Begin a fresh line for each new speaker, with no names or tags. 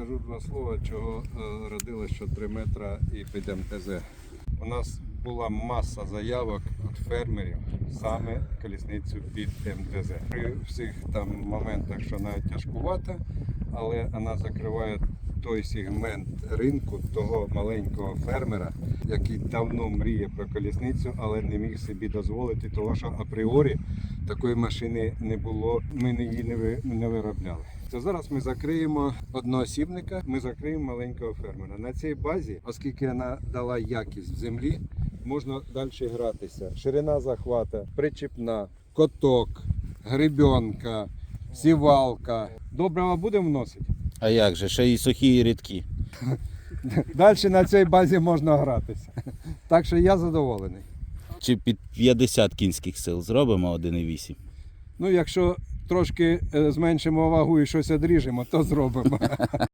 скажу два слова, чого е, родилось, що 3 метра і під МТЗ. У нас була маса заявок від фермерів саме колісницю під МТЗ. При всіх там моментах, що навіть тяжкувата, але вона закриває той сегмент ринку того маленького фермера, який давно мріє про колісницю, але не міг собі дозволити, того що апріорі такої машини не було. Ми її не ви- не виробляли. То зараз ми закриємо одноосібника, ми закриємо маленького фермера. На цій базі, оскільки вона дала якість в землі, можна далі гратися. Ширина захвата, причіпна, коток, гребенка, сівалка. Доброго будемо вносити?
А як же, ще і сухі, і рідкі.
Далі на цій базі можна гратися. Так що я задоволений.
Чи під 50 кінських сил зробимо 1,8?
Ну, якщо трошки е, зменшимо вагу і щось одріжемо, то зробимо.